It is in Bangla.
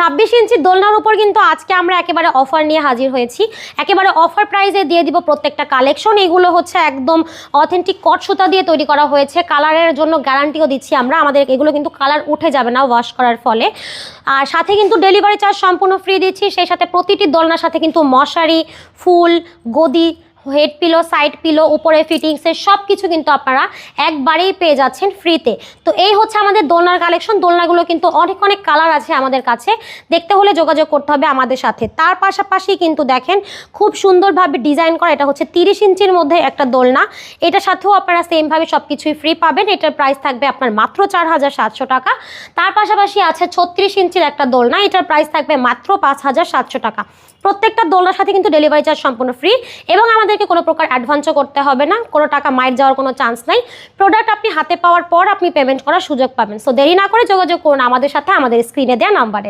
ছাব্বিশ ইঞ্চি দোলনার উপর কিন্তু আজকে আমরা একেবারে অফার নিয়ে হাজির হয়েছি। একেবারে অফার প্রাইসে দিয়ে দিব প্রত্যেকটা কালেকশন এগুলো হচ্ছে একদম অথেন্টিক কট সুতা দিয়ে তৈরি করা হয়েছে। কালারের জন্য গ্যারান্টিও দিচ্ছি আমরা। আমাদের এগুলো কিন্তু কালার উঠে যাবে না ওয়াশ করার ফলে। আর সাথে কিন্তু ডেলিভারি চার্জ সম্পূর্ণ ফ্রি দিচ্ছি। সেই সাথে প্রতিটি দোলনার সাথে কিন্তু মশারি, ফুল, গদি হেড পিলো সাইড পিলো উপরে ফিটিংসের সব কিছু কিন্তু আপনারা একবারেই পেয়ে যাচ্ছেন ফ্রিতে তো এই হচ্ছে আমাদের দোলনার কালেকশন দোলনাগুলো কিন্তু অনেক অনেক কালার আছে আমাদের কাছে। দেখতে হলে যোগাযোগ করতে হবে আমাদের সাথে। তার পাশাপাশি কিন্তু দেখেন, খুব সুন্দরভাবে ডিজাইন করা এটা হচ্ছে তিরিশ ইঞ্চির মধ্যে একটা দোলনা। এটার সাথেও আপনারা সেমভাবে সব কিছুই ফ্রি পাবেন। এটার প্রাইস থাকবে আপনার মাত্র চার হাজার সাতশো টাকা। তার পাশাপাশি আছে ছত্রিশ ইঞ্চির একটা দোলনা। এটার প্রাইস থাকবে মাত্র পাঁচ হাজার সাতশো টাকা। প্রত্যেকটা দোলনার সাথে কিন্তু ডেলিভারি চার্জ সম্পূর্ণ ফ্রি এবং আমাদেরকে কোনো প্রকার অ্যাডভান্সও করতে হবে না, কোনো টাকা মায়ের যাওয়ার কোনো চান্স নাই। প্রোডাক্ট আপনি হাতে পাওয়ার পর আপনি পেমেন্ট করার সুযোগ পাবেন। সো দেরি না করে যোগাযোগ করুন আমাদের সাথে, আমাদের স্ক্রিনে দেওয়া নাম্বারে